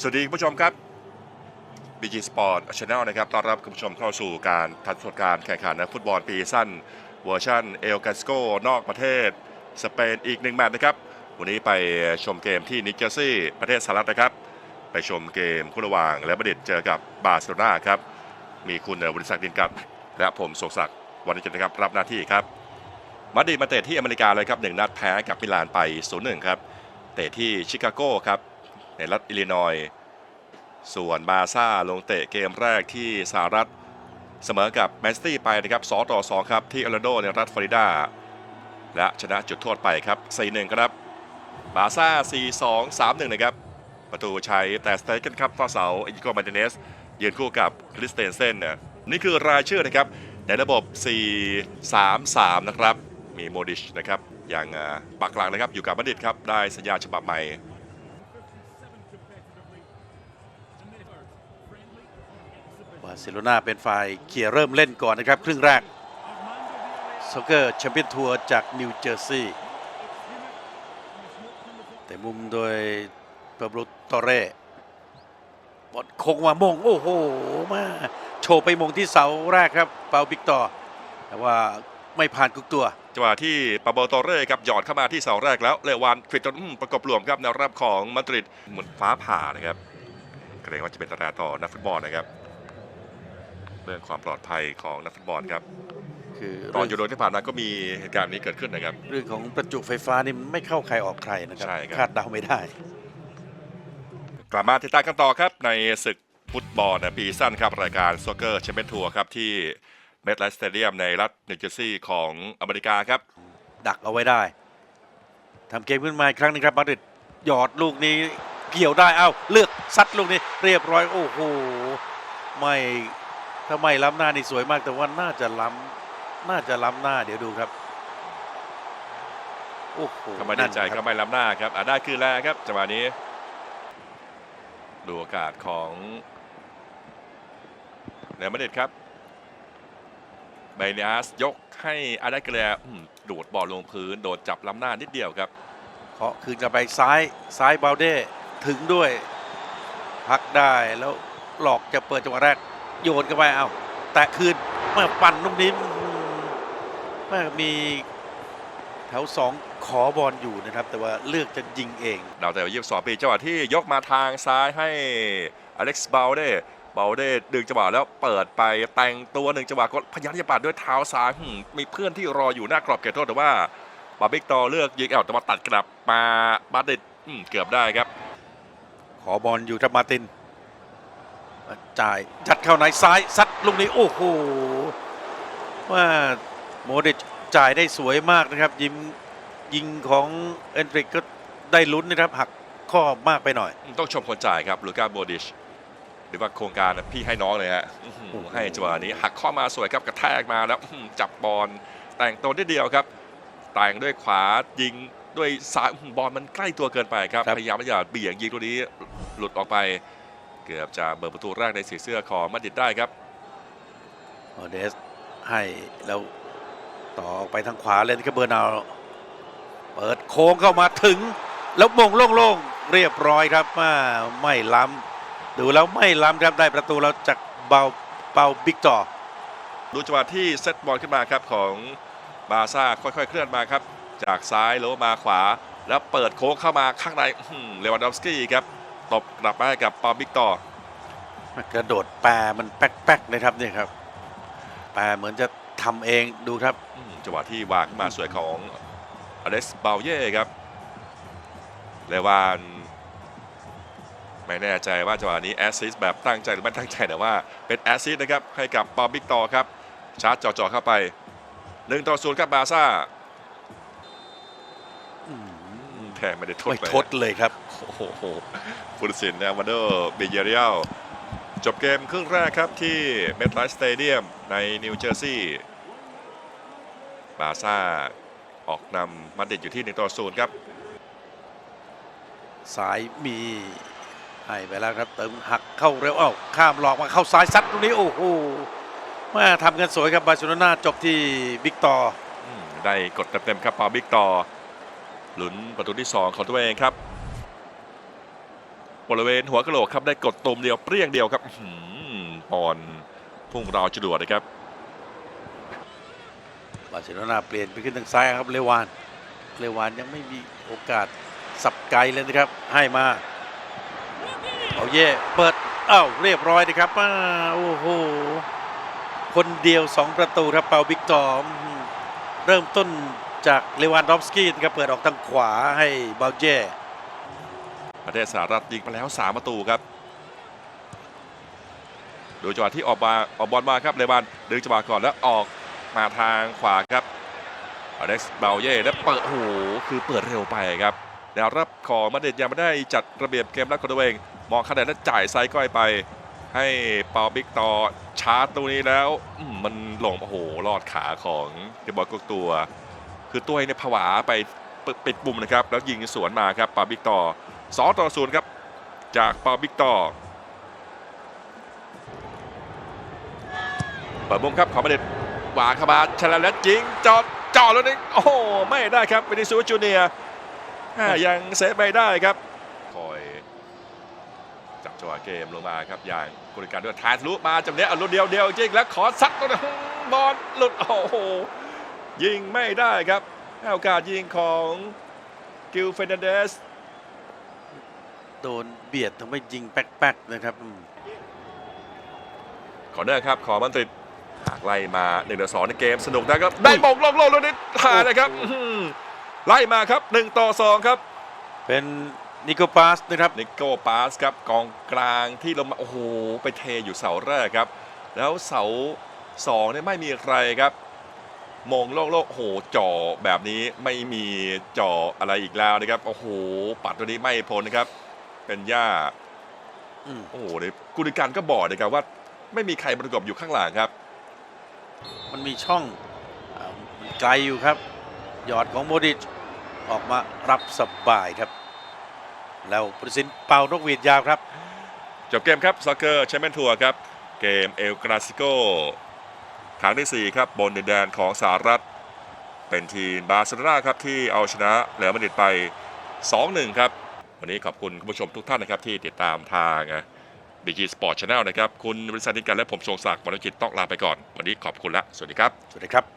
สวัสดีคุณผู้ชมครับ BG Sport Channel นะครับต้อนรับคุณผู้ชมเข้าสู่การทัดสดการแข่งขันฟุตบอลปีสั้นเวอร์ชันเอลกาสโกนอกประเทศ สเปนอีกหนึ่งแมตช์นะครับ วันนี้ไปชมเกมที่นิวเจอร์ซีย์ประเทศสหรัฐนะครับ ไปชมเกมคู่ระหว่างและประเด็เจอกับบาร์เซโลนาครับ มีคุณบริษัทดินกัดและผมโศกศักดิ์วันนี้จะนะครับรับหน้าที่ครับมาดริดมาเตะที่อเมริกาเลยครับหนึ่งนัดแพ้กับมิลานไป 0-1 ครับเตะที่ชิคาโกครับ ในรัฐอิลลินอยส์ส่วนบาซ่าลงเตะเกมแรกที่สหรัฐเสมอกับแมนซิตี้ไปนะครับ2ต่อ2ครับที่ออร์แลนโดในรัฐฟลอริดา และชนะจุดโทษไปครับ4-1ครับ บาซ่า 4-2 3-1 นะครับ ประตูใชัยแต่สเตกันครับฟ้าเสาอิโกมาเดเนสยืนคู่กับคริสเตนเซนนะนี่คือรายชื่อนะครับในระบบ 4-3-3 นะครับ มีโมดิชนะครับอย่างอ่าปักหลังนะครับอยู่กับบัณฑิตครับได้สัญญาฉบับใหม่ บาร์เซโลนาเป็นฝ่ายเขี่ยเริ่มเล่นก่อนนะครับ ครึ่งแรกซ็อกเกอร์แชมเปี้ยนทัวร์จากนิวเจอร์ซีย์แต่มุมโดยเปาโบตอเร่บอลคงมามง โอ้โห มาโชว์ไปมงที่เสาแรกครับ เปาบิกตอร์แต่ว่าไม่ผ่านกุกตัวจังหวะที่ปาโบโตเร่ครับหยอดเข้ามาที่เสาแรกแล้วเลวานควิดจนประกบรวมครับแนวรับของมาดริดเหมือนฟ้าผ่านะครับเกรงว่าจะเป็นตราต่อนักฟุตบอลนะครับ เรื่องความปลอดภัยของนักฟุตบอลครับคือตอนยูโรที่ผ่านมาก็มีเหตุการณ์นี้เกิดขึ้นนะครับ เรื่องของประจุไฟฟ้านี่ไม่เข้าใครออกใครนะครัใช่ครับคาดเดาไม่ได้ กลับมาติดตามกันต่อครับในศึกฟุตบอลนะปีสั้นครับรายการโซเกอร์แชมเปี้ยนทัวร์ครับที่เมดไลฟ์สเตเดียมในรัฐนิวเจอร์ซีย์ของอเมริกาครับ ดักเอาไว้ได้ทำเกมขึ้นมาอีกครั้งหนึงครับมาดริดหยอดลูกนี้เกี่ยวได้เอ้าเลือกซัดลูกนี้เรียบร้อยโอ้โหไม่ ถ้าไม่ล้ำหน้านี่สวยมากแต่ว่าน่าจะล้ำน่าจะล้ำหน้าเดี๋ยวดูครับโอ้โหก็ไม่ได้ใจนั่นคก็รับไม่ล้ำหน้าครับอ่าได้คืนแล้วครับจังหวะนี้ดูโอกาสของเนยมาดริดครับไบเนียสยกให้อาได้เกลียอืมดูดบอลลงพื้น โดดจับล้ำหน้านิดเดียวครับเคาะคืนกลับไปซ้ายซ้ายบาลเด้ถึงด้วย พักได้แล้วหลอกจะเปิดจังหวะแรก โยนเข้าไปเอาแตะคืนแม่ปั่นลูกนี้อืมแม่มีแถวสองขอบอลอยู่นะครับ แต่ว่าเลือกจะยิงเองดาวแต่ยี่สิบสองปีจังหวะที่ยกมาทางซ้ายให้อเล็กซ์บาลเด้บาลเด้ดึงจังหวะแล้วเปิดไปแต่งตัวหนึ่งจังหวะก็พยายามที่จะปัดด้วยเท้าซ้ายหืมมีเพื่อนที่รออยู่หน้ากรอบเขตโทษแต่ว่าบาบิกตอเลือกยิงเอาแต่มาตัดกลับมาบาดเด็ดอืมเกือบได้ครับ ขอบอลอยู่ครับมาร์ติน จ่ายจัดเข้าในซ้ายซัดลูกนี้โอ้โหว่าโมเดชจ่ายได้สวยมากนะครับ ยิงยิงของเอนทริกก็ได้ลุ้นนะครับหักข้อมากไปหน่อย ต้องชมคนจ่ายครับลูก้าโบดิชหรือว่าโครงการพี่ให้น้องเลยฮะอื้อหือโอ้โหให้จังหวะนี้หักข้อมาสวยครับกระแทกมาแล้วอื้อหือจับบอลแต่งตัวนิดเดียวครับ แต่งด้วยขวายิงด้วยซ้ายอื้อหือบอลมันใกล้ตัวเกินไปครับพยายามที่จะเบี่ยงยิงตัวนี้หลุดออกไป เกือบจะเบิดประตูแรกในสีเสื้อของมาดริดได้ครับโมเดสให้แล้วต่อออกไปทางขวาเลยนะครับเบอร์นาวเปิดโค้งเข้ามาถึง แล้วมงโล่งๆเรียบร้อยครับว่าไม่ล้ำดูแล้วไม่ล้ำครับได้ประตูแล้วจากเบาเบาบิ๊กต่อดูจังหวะที่เซตบอลขึ้นมาครับของบาร์ซ่าค่อยๆ เคลื่อนมาครับ จากซ้ายแล้วมาขวา แล้วเปิดโค้งเข้ามาข้างในอื้อหือเลวันดอฟสกี้ครับ ตบกลับมาให้กับปาบิกตอกระโดดแปรมันแป๊กๆนะครับนี่ครับ แปรเหมือนจะทำเองดูครับ อืมจังหวะที่วางขึ้นมาสวยของอเล็กซ์บาเย่ครับเลวานไม่แน่ใจว่าจังหวะนี้แอสซิสต์แบบตั้งใจหรือไม่ตั้งใจแต่ว่าเป็นแอสซิสต์นะครับให้กับปาบิกตอครับ ชาร์จจ่อๆเข้าไป1ต่อ0ครับบาร์ซ่า อืม อืม แทงไม่ได้ทดไม่เลยทดเลยครับ โอ้โหฟุตสินนะวันเดอร์เบเยเรียลจบเกมครึ่งแรกครับที่เมทไลฟ์สเตเดียมในนิวเจอร์ซีย์บาร์ซ่าออกนำมาดริดอยู่ที่1ต่อ0ครับ สายมีให้ไปแล้วครับ เติมหักเข้าเร็วเอ้าข้ามหลอกมาเข้าซ้ายซัดตรงนี้ โอ้โหมาทำกันสวยครับบาร์เซโลนาจบที่บิ๊กต่อ อืมได้กดเต็มๆครับปาบิกต่อ หลุนประตูที่ 2 ของตัวเองครับ บริเวณหัวกระโหลกครับได้กดตุ่มเดียวเปรี้ยงเดียวครับอื้อหือบอลพุ่งราวจรวดนะครับบาร์เซโลนาเปลี่ยนไปขึ้นทางซ้ายครับเลวานเลวานยังไม่มีโอกาสสับไกลเลยนะครับ ให้มาเอาเย่เปิดอ้าวเรียบร้อยนะครับอ้าโอ้โหคนเดียว 2 ประตูครับเปาบิ๊กตอม เริ่มต้น จากเลวานดอฟสกี้นะครับเปิดออกทางขวาให้บาเย่ประเทศสหรัฐยิงไปแล้ว 3 ประตูครับโดยจังหวะที่ออกมาออกบอลมาครับเลบานดึงจังหวะก่อนแล้วออกมาทางขวาครับอเล็กซ์เบลเย่แล้วเปิดโอ้โหคือเปิดเร็วไปครับแนวรับของมาดดยังไม่ได้จัดระเบียบเกมรับของตัวเอง มองคะแนนแล้วจ่ายไซก้อยไป ให้เปาบิ๊กต่อชาร์จตรงนี้แล้วมันหลงโอ้โหลอดขาของเดบอยกกตัว คือตัวเองเนี่ยผวาไปปิดปุ่มนะครับ แล้วยิงสวนมาครับปาบิกต่อสอต่อศูนย์ครับ จากปาบิกตอเปิดมุมครับขอมาเด็ดวางเข้ามาชนะแล้วยิงจอดจอดแล้วนี่โอ้โหไม่ได้ครับวินิซูจูเนียยังเซฟไม่ได้ครับคอยจับจังหวะเกมลงมาครับอย่างกริการด้วยทายทะลุมาจำเนี้ยอาลุดเดียวเดียวจริงแล้วขอซัดตรงนี้บอลหลุดโอ้โห ยิงไม่ได้ครับให้โอกาสยิงของกิลเฟรนันเดสโดนเบียดทำให้ยิงแป๊กๆนะครับอืมขอเนอร์ครับ ขอมันติดหากไล่มา1นึ่งต่อสในเกมสนุกนะครับ ได้บงลงโลกแล้วนิดหานะครับอื้อหือไล่มาครับ1ต่อ2ครับ เป็นนิโคปาสนะครับนิโก้ปาสครับกองกลางที่ลงมาโอ้โหไปเทอยู่เสาแรกครับ แล้วเสาสองเนี่ยไม่มีใครครับ มงโลกโลกโอ้โหจ่อแบบนี้ไม่มีจ่ออะไรอีกแล้วนะครับโอ้โหปัดตัวนี้ไม่พ้นนะครับ เป็นย่าอืมโอ้โหเนี่ยกุลิการก็บอกนะครับว่า ไม่มีใครประกบอยู่ข้างหลังครับ มันมีช่องอามันไกลอยู่ครับ หยอดของโมดิชออกมารับสบายครับ แล้วปริสินเป่านกหวีดยาวครับ จบเกมครับซ็อกเกอร์แชมเปี้ยนทัวร์ครับ เกมเอลกราซิโก ครั้งที่ 4 ครับบนดินแดนของสหรัฐ เป็นทีมบาร์เซโลนาครับที่เอาชนะเรอัลมาดริดไป 2-1 ครับ วันนี้ขอบคุณคุณผู้ชมทุกท่านนะครับที่ติดตามทางบีจีสปอร์ตชาแนลนะครับ คุณบริษัทนิกันและผมทรงศักดิ์มรกิจต้องลาไปก่อน วันนี้ขอบคุณและ สวัสดีครับ สวัสดีครับ